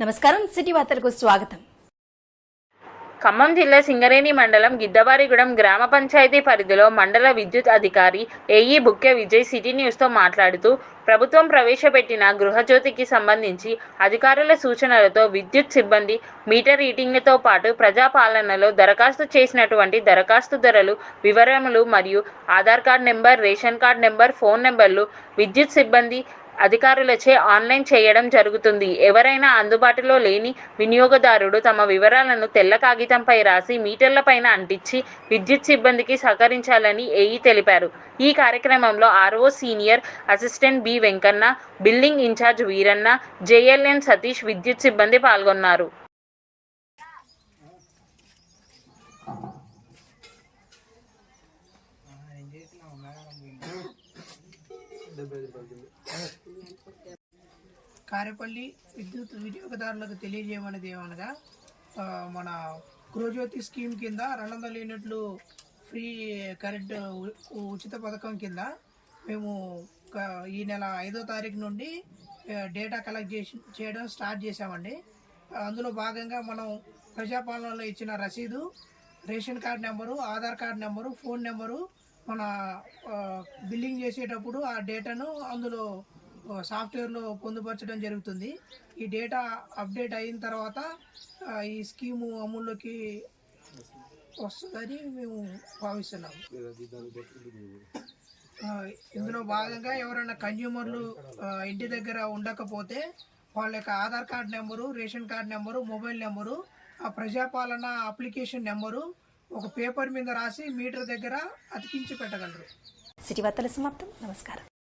నమస్కారం సిటీ వార్తలకు స్వాగతం. ఖమ్మం జిల్లా సింగరేణి మండలం గిద్దవారిగూడెం గ్రామ పంచాయతీ పరిధిలో మండల విద్యుత్ అధికారి ఏఈ బుక్కె విజయ్ సిటీ న్యూస్తో మాట్లాడుతూ ప్రభుత్వం ప్రవేశపెట్టిన గృహజ్యోతికి సంబంధించి అధికారుల సూచనలతో విద్యుత్ సిబ్బంది మీటర్ రీడింగ్లతో పాటు ప్రజాపాలనలో దరఖాస్తు చేసినటువంటి దరఖాస్తు ధరలు వివరములు మరియు Aadhaar card number ration card number phone నెంబర్లు విద్యుత్ సిబ్బంది అధికారులచే ఆన్లైన్ చేయడం జరుగుతుంది. ఎవరైనా అందుబాటులో లేని వినియోగదారుడు తమ వివరాలను తెల్ల కాగితంపై రాసి మీటర్లపైన అంటించి విద్యుత్ సిబ్బందికి సహకరించాలని ఏఈ తెలిపారు. ఈ కార్యక్రమంలో RO senior assistant B Venkanna building in charge Veeranna JLN Satish విద్యుత్ సిబ్బంది పాల్గొన్నారు. కారేపల్లి విద్యుత్ వినియోగదారులకు తెలియజేయమనేది ఏమనగా మన గృహజ్యోతి స్కీమ్ కింద రెండు వందల యూనిట్లు ఫ్రీ కరెంట్ ఉచిత పథకం కింద మేము ఈ నెల ఐదో తారీఖు నుండి డేటా కలెక్ట్ చేసి చేయడం స్టార్ట్ చేసామండి అందులో భాగంగా మనం ప్రజాపాలనలో ఇచ్చిన రసీదు ration card number Aadhaar card number phone number మన బిల్లింగ్ చేసేటప్పుడు ఆ డేటాను అందులో సాఫ్ట్వేర్లో పొందుపరచడం జరుగుతుంది. ఈ డేటా అప్డేట్ అయిన తర్వాత ఈ స్కీము అమల్లోకి వస్తుందని మేము భావిస్తున్నాము. ఇందులో భాగంగా ఎవరైనా కన్జ్యూమర్లు ఇంటి దగ్గర ఉండకపోతే వాళ్ళ యొక్క Aadhaar card number ration card number mobile number ఆ ప్రజాపాలన అప్లికేషన్ నెంబరు ఒక పేపర్ మీద రాసి మీటర్ దగ్గర అతికించి పెట్టగలరు. సిటీ వార్తల సమాప్తం. నమస్కారం.